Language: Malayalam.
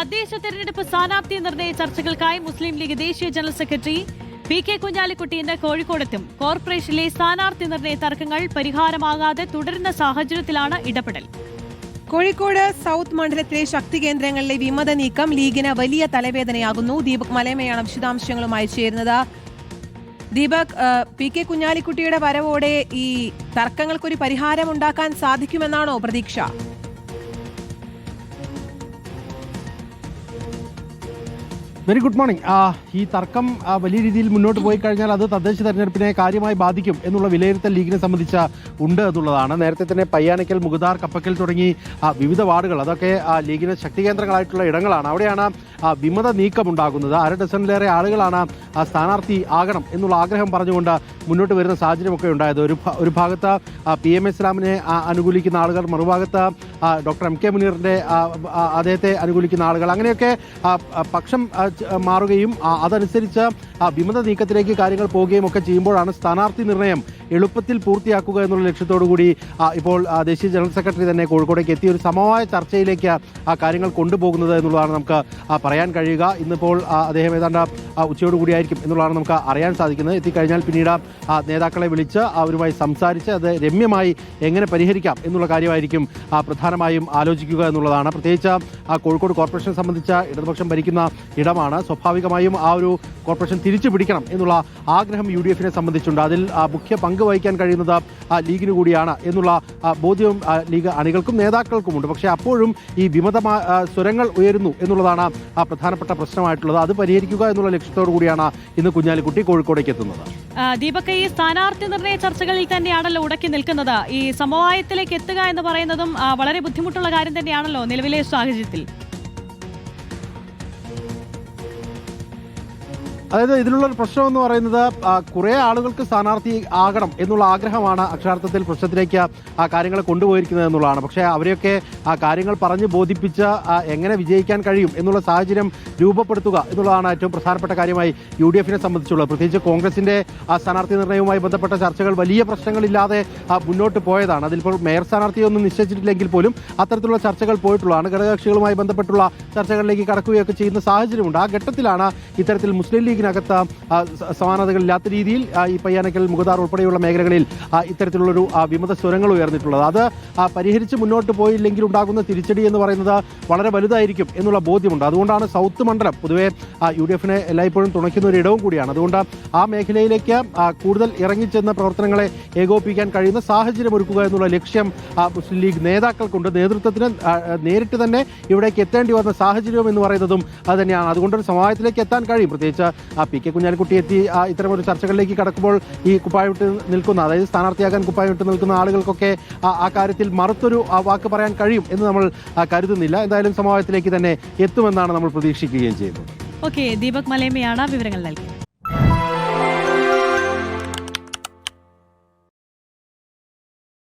തദ്ദേശ തെരഞ്ഞെടുപ്പ് സ്ഥാനാർത്ഥി നിർണയ ചർച്ചകൾക്കായി മുസ്ലിം ലീഗ് ദേശീയ general secretary P K Kunhalikutty ഇന്ന് കോഴിക്കോടെത്തും. കോർപ്പറേഷനിലെ സ്ഥാനാർത്ഥി നിർണയ തർക്കങ്ങൾ പരിഹാരമാകാതെ തുടരുന്ന സാഹചര്യത്തിലാണ് ഇടപെടൽ. കോഴിക്കോട് സൗത്ത് മണ്ഡലത്തിലെ ശക്തി കേന്ദ്രങ്ങളിലെ വിമത നീക്കം ലീഗിന് വലിയ തലവേദനയാകുന്നു. ദീപക് മലയമയാണ് വിശദാംശങ്ങളുമായി ചേരുന്നത്. ദീപക് പി കെ കുഞ്ഞാലിക്കുട്ടിയുടെ വരവോടെ ഈ തർക്കങ്ങൾക്കൊരു പരിഹാരം ഉണ്ടാക്കാൻ സാധിക്കുമെന്നാണോ പ്രതീക്ഷ? വെരി ഗുഡ് മോർണിംഗ് ഈ തർക്കം വലിയ രീതിയിൽ മുന്നോട്ട് പോയി കഴിഞ്ഞാൽ അത് തദ്ദേശ തെരഞ്ഞെടുപ്പിനെ കാര്യമായി ബാധിക്കും എന്നുള്ള വിലയിരുത്തൽ ലീഗിനെ സംബന്ധിച്ച ഉണ്ട് എന്നുള്ളതാണ്. നേരത്തെ തന്നെ പയ്യാനക്കൽ മുഗദാർ കപ്പക്കൽ തുടങ്ങി വിവിധ വാർഡുകൾ അതൊക്കെ ലീഗിന് ശക്തി കേന്ദ്രങ്ങളായിട്ടുള്ള ഇടങ്ങളാണ്. അവിടെയാണ് വിമത നീക്കം ഉണ്ടാകുന്നത്. അര ഡസനിലേറെ ആളുകളാണ് സ്ഥാനാർത്ഥി ആകണം എന്നുള്ള ആഗ്രഹം പറഞ്ഞുകൊണ്ട് മുന്നോട്ട് വരുന്ന സാഹചര്യമൊക്കെ ഉണ്ടായത്. ഒരു ഒരു ഭാഗത്ത് പി എം ഇസ്ലാമിനെ അനുകൂലിക്കുന്ന ആളുകൾ മറുഭാഗത്ത് ഡോക്ടർ എം കെ ആ, അദ്ദേഹത്തെ അനുകൂലിക്കുന്ന ആളുകൾ അങ്ങനെയൊക്കെ പക്ഷം മാറുകയും അതനുസരിച്ച് വിമത നീക്കത്തിലേക്ക് കാര്യങ്ങൾ പോവുകയും ഒക്കെ ചെയ്യുമ്പോഴാണ് സ്ഥാനാർത്ഥി നിർണയം. എളുപ്പത്തിൽ പൂർത്തിയാക്കുക എന്നുള്ള ലക്ഷ്യത്തോടു കൂടി ഇപ്പോൾ ദേശീയ ജനറൽ സെക്രട്ടറി തന്നെ കോഴിക്കോടേക്ക് എത്തിയ ഒരു സമവായ ചർച്ചയിലേക്ക് ആ കാര്യങ്ങൾ കൊണ്ടുപോകുന്നത് എന്നുള്ളതാണ് നമുക്ക് പറയാൻ കഴിയുക. ഇന്നിപ്പോൾ അദ്ദേഹം ഏതാണ്ട് ഉച്ചയോടുകൂടിയായിരിക്കും എന്നുള്ളതാണ് നമുക്ക് അറിയാൻ സാധിക്കുന്നത്. എത്തിക്കഴിഞ്ഞാൽ പിന്നീട് നേതാക്കളെ വിളിച്ച് അവരുമായി സംസാരിച്ച് അത് രമ്യമായി എങ്ങനെ പരിഹരിക്കാം എന്നുള്ള കാര്യമായിരിക്കും പ്രധാനമായും ആലോചിക്കുക എന്നുള്ളതാണ്. പ്രത്യേകിച്ച് ആ, കോഴിക്കോട് കോർപ്പറേഷനെ സംബന്ധിച്ച ഇടതുപക്ഷം ഭരിക്കുന്ന ഇടമാണ്. സ്വാഭാവികമായും ആ ഒരു കോർപ്പറേഷൻ തിരിച്ചു പിടിക്കണം എന്നുള്ള ആഗ്രഹം യു ഡി എഫിനെ സംബന്ധിച്ചുണ്ട്. അതിൽ മുഖ്യ പങ്ക് വഹിക്കാൻ കഴിയുന്നത് ലീഗിന് കൂടിയാണ് എന്നുള്ള ബോധ്യവും ലീഗ് അണികൾക്കും നേതാക്കൾക്കുമുണ്ട്. പക്ഷേ അപ്പോഴും ഈ വിമത സ്വരങ്ങൾ ഉയരുന്നു എന്നുള്ളതാണ് ആ പ്രധാനപ്പെട്ട പ്രശ്നമായിട്ടുള്ളത്. അത് പരിഹരിക്കുക എന്നുള്ള ലക്ഷ്യത്തോടു കൂടിയാണ് ഇന്ന് കുഞ്ഞാലിക്കുട്ടി കോഴിക്കോടേക്ക് എത്തുന്നത്. ദീപക് ഈ സ്ഥാനാർത്ഥി നിർണയ ചർച്ചകളിൽ തന്നെയാണല്ലോ ഉടക്കി നിൽക്കുന്നത്. ഈ സമവായത്തിലേക്ക് എത്തുക എന്ന് പറയുന്നതും വളരെ ബുദ്ധിമുട്ടുള്ള കാര്യം തന്നെയാണല്ലോ നിലവിലെ സാഹചര്യത്തിൽ. അതായത് ഇതിലുള്ള ഒരു പ്രശ്നം എന്ന് പറയുന്നത് കുറേ ആളുകൾക്ക് സ്ഥാനാർത്ഥി ആകണം എന്നുള്ള ആഗ്രഹമാണ് അക്ഷരാർത്ഥത്തിൽ പ്രശ്നത്തിലേക്ക് ആ കാര്യങ്ങൾ കൊണ്ടുപോയിരിക്കുന്നത് എന്നുള്ളതാണ്. പക്ഷേ അവരെയൊക്കെ ആ കാര്യങ്ങൾ പറഞ്ഞ് ബോധിപ്പിച്ച് എങ്ങനെ വിജയിക്കാൻ കഴിയും എന്നുള്ള സാഹചര്യം രൂപപ്പെടുത്തുക എന്നുള്ളതാണ് ഏറ്റവും പ്രധാനപ്പെട്ട കാര്യമായി യു ഡി എഫിനെ സംബന്ധിച്ചുള്ളത്. പ്രത്യേകിച്ച് കോൺഗ്രസിന്റെ ആ സ്ഥാനാർത്ഥി നിർണയവുമായി ബന്ധപ്പെട്ട ചർച്ചകൾ വലിയ പ്രശ്നങ്ങളില്ലാതെ മുന്നോട്ട് പോയതാണ്. അതിലിപ്പോൾ മേയർ സ്ഥാനാർത്ഥിയൊന്നും നിശ്ചയിച്ചിട്ടില്ലെങ്കിൽ പോലും അത്തരത്തിലുള്ള ചർച്ചകൾ പോയിട്ടുള്ളതാണ്. ഘടകകക്ഷികളുമായി ബന്ധപ്പെട്ടുള്ള ചർച്ചകളിലേക്ക് കടക്കുകയൊക്കെ ചെയ്യുന്ന സാഹചര്യമുണ്ട്. ആ ഘട്ടത്തിലാണ് ഇത്തരത്തിൽ മുസ്ലിം ലീഗിനകത്ത് സമാനതകളില്ലാത്ത രീതിയിൽ ഈ പയ്യാനക്കൽ മുഖദാർ ഉൾപ്പെടെയുള്ള മേഖലകളിൽ ഇത്തരത്തിലുള്ളൊരു വിമത സ്വരങ്ങൾ ഉയർന്നിട്ടുള്ളത്. അത് പരിഹരിച്ച് മുന്നോട്ട് പോയില്ലെങ്കിൽ ഉണ്ടാകുന്ന തിരിച്ചടി എന്ന് പറയുന്നത് വളരെ വലുതായിരിക്കും എന്നുള്ള ബോധ്യമുണ്ട്. അതുകൊണ്ടാണ് സൗത്ത് മണ്ഡലം പൊതുവെ യു ഡി എഫിനെ എല്ലായ്പ്പോഴും തുണയ്ക്കുന്ന ഒരു ഇടവും കൂടിയാണ്. അതുകൊണ്ട് ആ മേഖലയിലേക്ക് കൂടുതൽ ഇറങ്ങിച്ചെന്ന പ്രവർത്തനങ്ങളെ ഏകോപിപ്പിക്കാൻ കഴിയുന്ന സാഹചര്യം ഒരുക്കുക എന്നുള്ള ലക്ഷ്യം മുസ്ലിം ലീഗ് നേതാക്കൾക്കുണ്ട്. നേതൃത്വത്തിന് നേരിട്ട് തന്നെ ഇവിടേക്ക് എത്തേണ്ടി വന്ന സാഹചര്യം എന്ന് പറയുന്നതും അത് തന്നെയാണ്. അതുകൊണ്ടൊരു സമവായത്തിലേക്ക് എത്താൻ കഴിയും. പ്രത്യേകിച്ച് ആ പി കെ കുഞ്ഞാലിക്കുട്ടി എത്തി ആ, ചർച്ചകളിലേക്ക് കടക്കുമ്പോൾ ഈ കുപ്പായമിട്ട് നിൽക്കുന്ന അതായത് സ്ഥാനാർത്ഥിയാകാൻ കുപ്പായമിട്ട് നിൽക്കുന്ന ആളുകൾക്കൊക്കെ ആ- കാര്യത്തിൽ മറുത്തൊരു വാക്ക് പറയാൻ കഴിയും എന്ന് നമ്മൾ കരുതുന്നില്ല. എന്തായാലും സമവായത്തിലേക്ക് തന്നെ എത്തുമെന്നാണ് നമ്മൾ പ്രതീക്ഷിക്കുകയും ചെയ്യുന്നത്. ഓക്കെ ദീപക് മലയമ്മയാണ് വിവരങ്ങൾ നൽകിയത്.